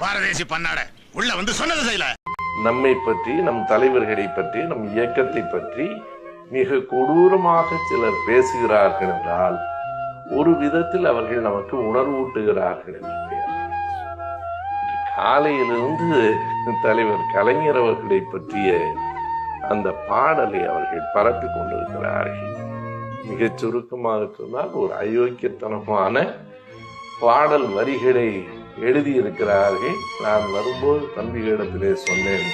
பாரதேசி பன்னாட உள்ள வந்து சொன்னது செய்யல நம்மை பற்றி நம் தலைவர்களை பற்றி நம் இயக்கத்தை பற்றி மிக கொடூரமாக சிலர் பேசுகிறார்கள் என்றால் ஒரு விதத்தில் அவர்கள் நமக்கு உணர்வூட்டுகிறார்கள் என்று பெயர். காலையிலிருந்து தலைவர் கலைஞர் அவர்களை பற்றிய அந்த பாடலை அவர்கள் பரப்பிக் கொண்டிருக்கிறார்கள் மிகச் சுருக்கமாக சொன்னால் ஒரு அயோக்கியத்தனமான பாடல் வரிகளை எழுதியிருக்கிறார்கள். நான் வரும்போது தம்பிகளிடத்திலே சொன்னேன்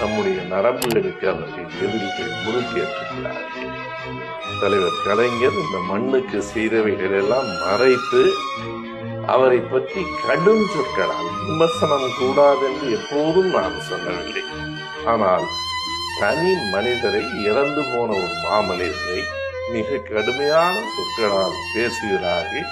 நம்முடைய நரம்புகளுக்கு அவர்கள் எதிரிகள் முறுக்கேற்றிருக்கிறார்கள். தலைவர் கலைஞர் இந்த மண்ணுக்கு செய்தவைகள் எல்லாம் மறைத்து அவரை பற்றி கடும் சொற்களால் விமர்சனம் கூடாது என்று எப்போதும் நான் சொல்லவில்லை. ஆனால் தனி மனிதரை இறந்து போன ஒரு மாமனிதரை மிக கடுமையான சொற்களால் பேசுகிறார்கள்.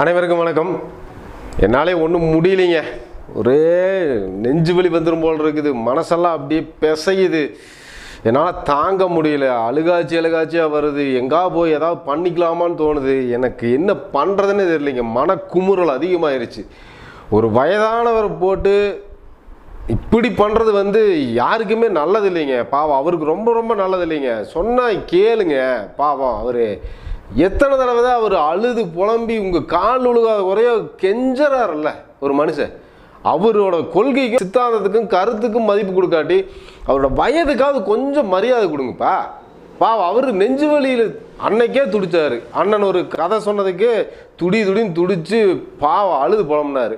அனைவருக்கும் வணக்கம். என்னாலே ஒன்றும் முடியலைங்க. ஒரே நெஞ்சு வலி வந்துடும் போல் இருக்குது. மனசெல்லாம் அப்படியே பிசையுது. என்னால் தாங்க முடியல. அழுகாச்சி அழுகாச்சியாக வருது. எங்கா போய் ஏதாவது பண்ணிக்கலாமான்னு தோணுது. எனக்கு என்ன பண்ணுறதுன்னு தெரியலைங்க. மனக்குமுறல் அதிகமாயிருச்சு. ஒரு வயதானவர் போட்டு இப்படி பண்ணுறது வந்து யாருக்குமே நல்லது இல்லைங்க பாவம் அவருக்கு ரொம்ப ரொம்ப நல்லது இல்லைங்க சொன்னால் கேளுங்க. பாவம் அவர் எத்தனை தடவை தான் அவர் அழுது புலம்பி உங்கள் கால் உழுகாத குறைய கெஞ்சறாருல்ல ஒரு மனுஷன். அவரோட கொள்கைக்கும் சித்தாந்தத்துக்கும் கருத்துக்கும் மதிப்பு கொடுக்காட்டி அவரோட வயதுக்காவது கொஞ்சம் மரியாதை கொடுங்கப்பா. பா அவர் நெஞ்சு வழியில் அன்னைக்கே துடித்தார் அண்ணன் ஒரு கதை சொன்னதுக்கே துடி துடின்னு துடித்து பாவம் அழுது புலம்புனார்.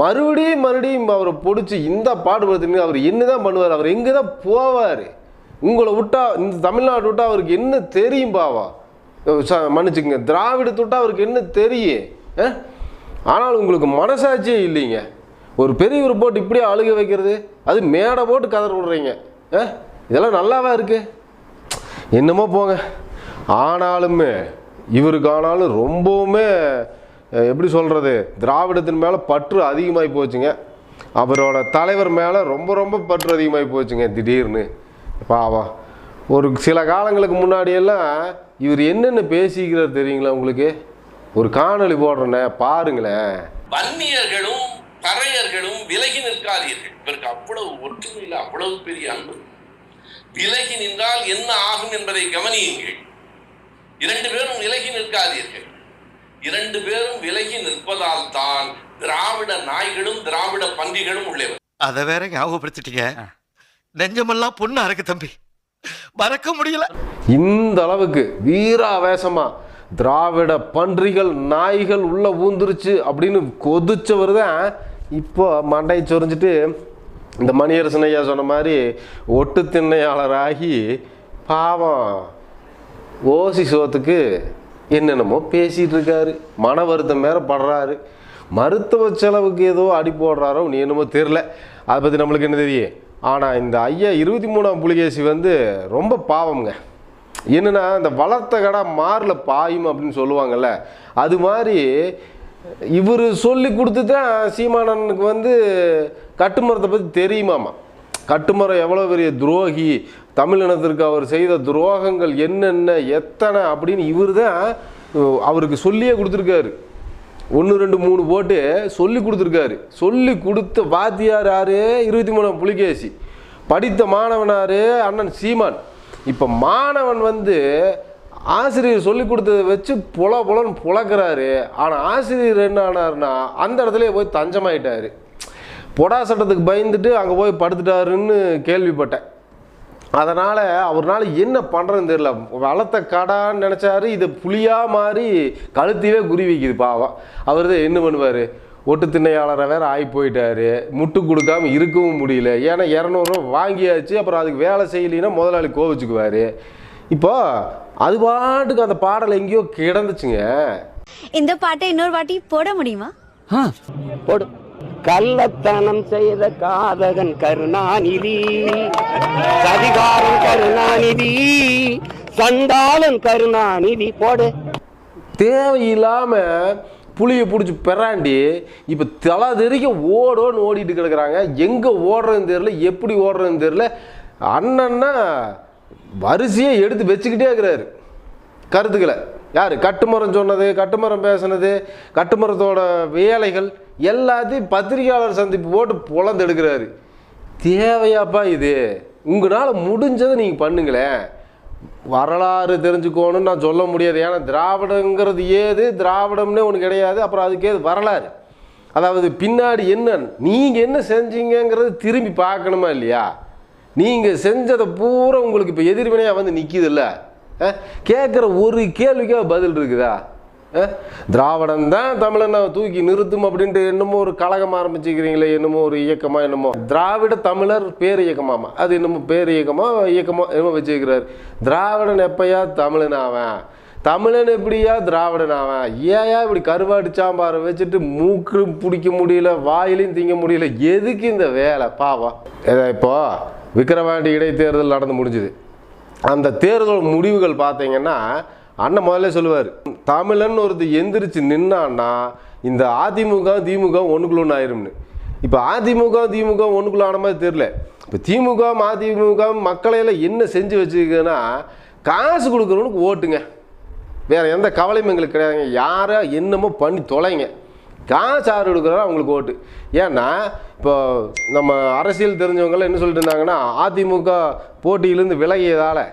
மறுபடியும் மறுபடியும் அவரை பிடிச்சி இந்த பாடுபடுத்துங்க அவர் என்ன தான் பண்ணுவார்? அவர் எங்கே தான் போவார்? உங்களை விட்டா இந்த தமிழ்நாடு விட்டா அவருக்கு என்ன தெரியும் பாவா ச- திராவிடத்துட்டு திராவிடத்தை அவருக்கு என்ன தெரியும் ஆ? ஆனால் உங்களுக்கு மனசாட்சியே இல்லைங்க. ஒரு பெரியவர் போட்டு இப்படியே அழுக வைக்கிறது அது மேடை போட்டு கதற விடுறீங்க. ஆ? இதெல்லாம் நல்லாவா இருக்கு? என்னமோ போங்க. ஆனாலுமே இவருக்கு ஆனாலும் ரொம்பவுமே எப்படி சொல்கிறது திராவிடத்தின் மேலே பற்று அதிகமாகி போச்சுங்க. அவரோட தலைவர் மேலே ரொம்ப ரொம்ப பற்று அதிகமாகி போச்சுங்க திடீர்னு. பாவம். ஒரு சில காலங்களுக்கு முன்னாடியெல்லாம் இவர் என்னென்ன பேசிக்கிறார் தெரியுங்களா உங்களுக்கு? ஒரு காணொளி போடுறேனே பாருங்களேன். வன்னியர்களும் பறையர்களும் விலகி நிற்காதீர்கள். இவருக்கு அவ்வளவு ஒற்றுமையில் அவ்வளவு பெரிய அன்பு. விலகி நின்றால் என்ன ஆகும் என்பதை கவனியுங்கள். இரண்டு பேரும் விலகி நிற்காதீர்கள். இரண்டு பேரும் விலகி நிற்பதால் தான் திராவிட நாய்களும் திராவிட பன்றிகளும் உள்ளவர் அத வேற ஞாபகப்படுத்திட்டீங்க. நெஞ்சமெல்லாம் பொண்ணா இருக்கு தம்பி. மறக்க முடியல. இந்த அளவுக்கு வீராவேசமா திராவிட பன்றிகள் நாய்கள் உள்ள ஊந்துருச்சு அப்படின்னு கொதிச்சவர் தான் இப்போ மண்டை சொரிஞ்சிட்டு இந்த மணியரசன் ஐயா சொன்ன மாதிரி ஒட்டு திண்ணையாளராகி பாவம் ஓசி சோத்துக்கு என்னென்னமோ பேசிகிட்டு இருக்காரு. மன வருத்தம் வேற படுறாரு. மருத்துவ செலவுக்கு ஏதோ அடி போடுறாரோ நீ என்னமோ தெரில அதை பற்றி நம்மளுக்கு என்ன தெரியும்? ஆனால் இந்த ஐயா இருபத்தி மூணாம் புலிகேசி வந்து ரொம்ப பாவம்ங்க. என்னென்னா இந்த வளர்த்த கடை மாறில் பாயும் அப்படின்னு சொல்லுவாங்கல்ல அது மாதிரி இவர் சொல்லி கொடுத்து தான் சீமானனுக்கு வந்து கட்டுமரத்தை பற்றி தெரியுமாமா? கட்டுமரம் எவ்வளோ பெரிய துரோகி தமிழினத்திற்கு அவர் செய்த துரோகங்கள் என்னென்ன எத்தனை அப்படின்னு இவர் தான் அவருக்கு சொல்லியே கொடுத்துருக்காரு. ஒன்று ரெண்டு மூணு போட்டு சொல்லி கொடுத்துருக்காரு. சொல்லி கொடுத்த வாத்தியார் ஆறு இருபத்தி மூணாம் புலிகேசி. படித்த மாணவனார் அண்ணன் சீமான். இப்போ மாணவன் வந்து ஆசிரியர் சொல்லி கொடுத்ததை வச்சு புல புலன்னு புழக்கிறாரு ஆனால் ஆசிரியர் என்ன ஆனாருன்னா அந்த இடத்துல போய் தஞ்சமாயிட்டார். பொடா சட்டத்துக்கு பயந்துட்டு அங்கே போய் படுத்துட்டாருன்னு கேள்விப்பட்டேன். அதனால் அவர்னால என்ன பண்ணுறதுன்னு தெரியல. வளர்த்த கடான்னு நினச்சாரு இது புலியாக மாறி கழுத்திலே குறி வைக்குது பாவம். அவர் தான் என்ன பண்ணுவார்? ஒட்டு திண்ணையாளரை வேற ஆகி போயிட்டாரு. முட்டு கொடுக்காம இருக்கவும் முடியல. ஏன்னா இரநூறுவா வாங்கியாச்சு அப்புறம் அதுக்கு வேலை செய்யலைன்னா முதலாளி கோவிச்சுக்குவார் இப்போ அது பாட்டுக்கு அந்த பாடல் எங்கேயோ கிடந்துச்சுங்க. இந்த பாட்டை இன்னொரு வாட்டி போட முடியுமா? போடு. கள்ளத்தனம் செய்த காதகன் கருணாநிதி சதிகாரன் கருணாநிதி சண்டாளன் கருணாநிதி போடு. தேவையில்லாம புளியை பிடிச்சி பெறாண்டி இப்போ தலை தெறிக்க ஓடோன்னு ஓடிட்டு கிடக்குறாங்க. எங்கே ஓடுறதுன்னு தெரில எப்படி ஓடுறதுன்னு தெரியல. அண்ணன்னா வரிசையை எடுத்து வச்சுக்கிட்டே இருக்கிறாரு. கருத்துக்களை. யார்? கட்டுமரம் சொன்னது கட்டுமரம் பேசுனது கட்டுமரத்தோட வேலைகள் எல்லாத்தையும் பத்திரிகையாளர் சந்திப்பு போட்டு புலந்தெடுக்கிறாரு. எடுக்கிறாரு தேவையாப்பா இது? உங்களால் முடிஞ்சதை நீங்கள் பண்ணுங்களேன். வரலாறு தெரிஞ்சுக்கோணும்னு நான் சொல்ல முடியாது. ஏன்னா திராவிடங்கிறது ஏது? திராவிடம்னே ஒன்று கிடையாது. அப்புறம் அதுக்கு ஏது? வரலாறு. அதாவது பின்னாடி என்ன? நீங்கள் என்ன செஞ்சீங்கிறது திரும்பி பார்க்கணுமா இல்லையா? நீங்கள் செஞ்சதை பூரா உங்களுக்கு இப்போ எதிர்வினையாக வந்து நிற்கிதுல்ல கேட்குற ஒரு கேள்விக்கே பதில் இருக்குதா? திராவிடம் தான் தமிழனை தூக்கி நிறுத்தும் அப்படின்ட்டு என்னமோ ஒரு கழகம் ஆரம்பிச்சுக்கிறீங்களே என்னமோ ஒரு இயக்கமா என்னமோ. திராவிட தமிழர் பேர் இயக்கமாமா? அது என்னமோ பேர் இயக்கமா இயக்கமா என்னமோ வச்சுக்கிறாரு. திராவிடன் எப்பயா தமிழன் அவன் தமிழன் எப்படியா திராவிடன் அவன் ஏயா இப்படி கருவாடு சாம்பாரை வச்சுட்டு மூக்கு பிடிக்க முடியல வாயிலையும் திங்க முடியல? எதுக்கு இந்த வேலை? பாவம். இதை இப்போ விக்கிரவாண்டி இடைத்தேர்தல் நடந்து முடிஞ்சுது. அந்த தேர்தல் முடிவுகள் பார்த்தீங்கன்னா அண்ணன் முதல்ல சொல்லுவார் தமிழன் ஒருத்தர் எந்திரிச்சு நின்னான்னா இந்த அதிமுக திமுக ஒன்றுக்குள்ள ஒன்று ஆயிரும்னு. இப்போ அதிமுக திமுக ஒன்றுக்குள்ள ஆன மாதிரி தெரில இப்போ திமுக அதிமுக மக்களையெல்லாம் என்ன செஞ்சு வச்சுருக்குன்னா காசு கொடுக்குறவனுக்கு ஓட்டுங்க. வேறு எந்த கவலையும் எங்களுக்கு கிடையாதுங்க. யாரோ என்னமோ பண்ணி தொலைங்க. காசு ஆறு எடுக்கிறாரோ அவங்களுக்கு ஓட்டு. ஏன்னா இப்போ நம்ம அரசியல் தெரிஞ்சவங்களாம் என்ன சொல்லிட்டு இருந்தாங்கன்னா அதிமுக போட்டியிலேருந்து விலகியதால்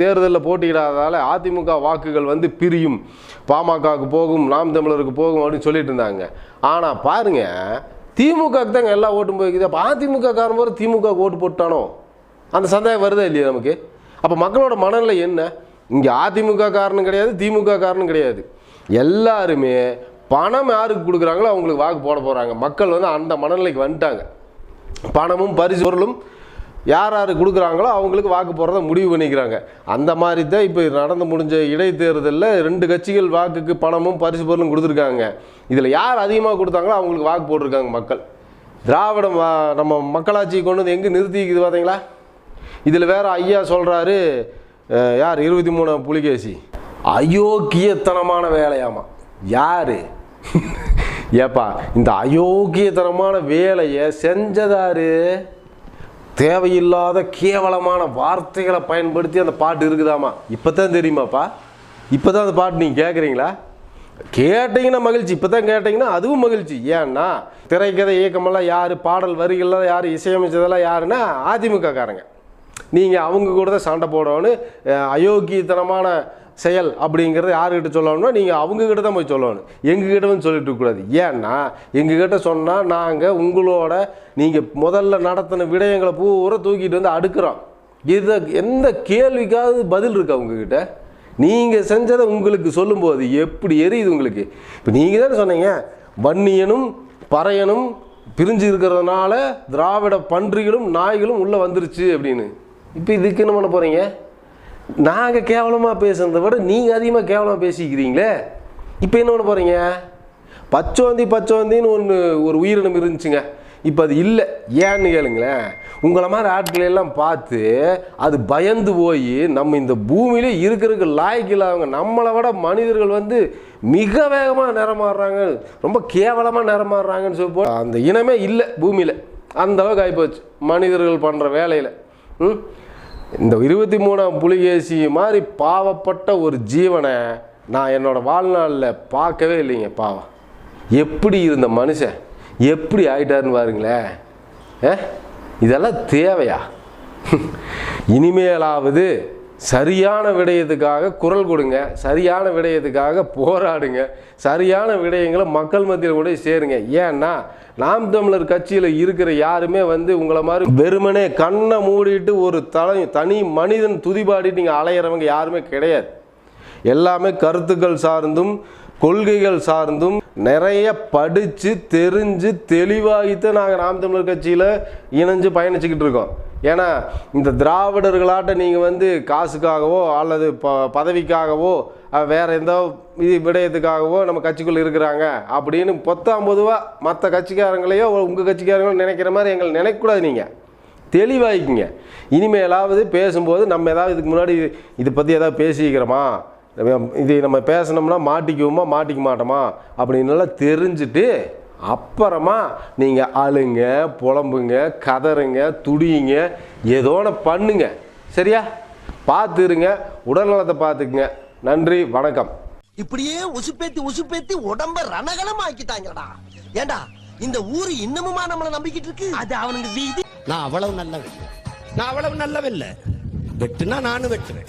தேர்தலில் போட்டியிடாததால் அதிமுக வாக்குகள் வந்து பிரியும். பாமகவுக்கு போகும் நாம் தமிழருக்கு போகும் அப்படின்னு சொல்லிட்டு இருந்தாங்க. ஆனால் பாருங்க திமுகவுக்கு தாங்க எல்லா ஓட்டும் போய்க்குது. அப்போ அதிமுக காரணம் போகிற திமுக ஓட்டு போட்டானோ? அந்த சந்தேகம் வருதா இல்லையா நமக்கு? அப்போ மக்களோட மனநிலை என்ன? இங்கே அதிமுக காரணம் கிடையாது திமுக காரணம் கிடையாது. எல்லாருமே பணம் யாருக்கு கொடுக்குறாங்களோ அவங்களுக்கு வாக்கு போட போகிறாங்க மக்கள் வந்து அந்த மனநிலைக்கு வந்துட்டாங்க. பணமும் பரிசு பொருளும் யார் யார் கொடுக்குறாங்களோ அவங்களுக்கு வாக்கு போடுறத முடிவு பண்ணிக்கிறாங்க. அந்த மாதிரி தான் இப்போ நடந்து முடிஞ்ச இடைத்தேர்தலில் ரெண்டு கட்சிகள் வாக்குக்கு பணமும் பரிசு பொருளும் கொடுத்துருக்காங்க. இதில் யார் அதிகமாக கொடுத்தாங்களோ அவங்களுக்கு வாக்கு போட்டிருக்காங்க மக்கள். திராவிடம் நம்ம மக்களாட்சி கொண்டு வந்து எங்கே நிறுத்திக்குது பார்த்தீங்களா இதில் வேறு ஐயா சொல்கிறாரு யார்? இருபத்தி மூணு புலிகேசி. அயோக்கியத்தனமான வேலையாமா. யார்? ஏப்பா இந்த அயோக்கியத்தனமான வேலையை செஞ்சதாரு? தேவையில்லாத கேவலமான வார்த்தைகளை பயன்படுத்தி அந்த பாட்டு இருக்குதாமா? இப்போ தான் தெரியுமாப்பா? இப்போ தான் அந்த பாட்டு நீங்கள் கேட்குறீங்களா கேட்டிங்கன்னா மகிழ்ச்சி இப்போ தான் கேட்டிங்கன்னா அதுவும் மகிழ்ச்சி. ஏன்னா திரைக்கதை இயக்கமெல்லாம் யார் பாடல் வரிகள்லாம் யார் இசையமைச்சதெல்லாம் யாருன்னா அதிமுக காரங்க நீங்கள் அவங்க கூட தான் சண்டை போடணும்னு அயோக்கியத்தனமான செயல் அப்படிங்கிறத யாருக்கிட்ட சொல்லணும்னா நீங்கள் அவங்கக்கிட்ட தான் போய் சொல்லணும். எங்ககிட்ட வந்து சொல்லிட்டு கூடாது. ஏன்னா எங்ககிட்ட சொன்னால் நாங்கள் உங்களோட நீங்கள் முதல்ல நடத்தின விடயங்களை பூரா தூக்கிட்டு வந்து அடுக்கிறோம். இதை எந்த கேள்விக்காவது பதில் இருக்கா அவங்கக்கிட்ட நீங்கள் செஞ்சதை உங்களுக்கு சொல்லும்போது எப்படி எரியுது உங்களுக்கு? இப்போ நீங்கள் தானே சொன்னீங்க வன்னியனும் பறையனும் பிரிஞ்சு இருக்கிறதுனால திராவிட பன்றிகளும் நாய்களும் உள்ளே வந்துருச்சு அப்படின்னு. இப்போ இதுக்கு என்ன பண்ண போகிறீங்க நாங்கள் கேவலமாக பேசுனதை விட நீங்கள் அதிகமாக கேவலமாக பேசிக்கிறீங்களே. இப்போ என்ன பண்ண போகிறீங்க பச்சோந்தி பச்சோந்தின்னு ஒன்று ஒரு உயிரினம் இருந்துச்சுங்க. இப்போ அது இல்லை. ஏன்னு கேளுங்களேன். உங்களை மாதிரி ஆட்களை எல்லாம் பார்த்து அது பயந்து போய் நம்ம இந்த பூமியிலே இருக்கிறதுக்கு லாய்க்கு இல்லாதவங்க நம்மளை விட மனிதர்கள் வந்து மிக வேகமாக நிறமாறுறாங்க. ரொம்ப கேவலமாக நிறமாறுறாங்கன்னு சொல்லி போ அந்த இனமே இல்லை பூமியில். அந்த அளவுக்கு ஆகிப்போச்சு மனிதர்கள் பண்ணுற வேலையில். ம்? இந்த இருபத்தி மூணாம் புலிகேசி மாதிரி பாவப்பட்ட ஒரு ஜீவனை நான் என்னோடய வாழ்நாளில் பார்க்கவே இல்லைங்க பாவம். எப்படி இருந்த மனுஷன்? எப்படி ஆயிட்டாருன்னு பாருங்களேன். ஏ? இதெல்லாம் தேவையா? இனிமேலாவது சரியான விடயத்துக்காக குரல் கொடுங்க சரியான விடயத்துக்காக போராடுங்க சரியான விடயங்களை மக்கள் மத்தியில் கூட சேருங்க. ஏன்னா நாம் தமிழர் கட்சியில் இருக்கிற யாருமே வந்து உங்களை மாதிரி வெறுமனே கண்ணை மூடிட்டு ஒரு தலை தனி மனிதன் துதிபாடி நீங்கள் அலையிறவங்க யாருமே கிடையாது. எல்லாமே கருத்துக்கள் சார்ந்தும் கொள்கைகள் சார்ந்தும் நிறைய படித்து தெரிஞ்சு தெளிவாகித்தான் நாங்கள் நாம் தமிழர் கட்சியில் இணைஞ்சு பயணிச்சுக்கிட்டு இருக்கோம். ஏன்னா இந்த திராவிடர்களாட்ட நீங்கள் வந்து காசுக்காகவோ அல்லது ப பதவிக்காகவோ வேறு வேற எந்த இது விடயத்துக்காகவோ நம்ம கட்சிக்குள்ளே இருக்கிறாங்க அப்படின்னு பொத்தாம் பொதுவாக மற்ற கட்சிக்காரங்களையோ உங்கள் கட்சிக்காரங்களோ நினைக்கிற மாதிரி எங்களை நினைக்கக்கூடாது நீங்கள் தெளிவாகிக்குங்க இனிமேலாவது பேசும்போது நம்ம ஏதாவது இதுக்கு முன்னாடி இதை பற்றி ஏதாவது பேசிக்கிறோமா? இது நம்ம பேசினோம்னா மாட்டிக்குவோமா மாட்டிக்க மாட்டோமா? அப்படின்னு எல்லாம் தெரிஞ்சுட்டு அப்புறமா நீங்கள் அழுங்க புலம்புங்க கதறுங்க துடியுங்க ஏதோ ஒன்று பண்ணுங்க. சரியா? பார்த்து இருங்க உடல்நலத்தை பார்த்துக்குங்க. நன்றி வணக்கம். இப்படியே உசுப்பேத்தி உசுப்பேத்தி உடம்ப ரணகலம் ஆக்கிட்டாங்கடா ஏண்டா இந்த ஊரு இன்னமுமா நம்மள நம்பிக்கிட்டு இருக்கு? அது அவனுக்கு வீதி. நான் அவ்வளவு நல்லவன். நான் அவ்வளவு நல்லவன் இல்ல வெட்டுனா நானும் வெட்டுவேன்.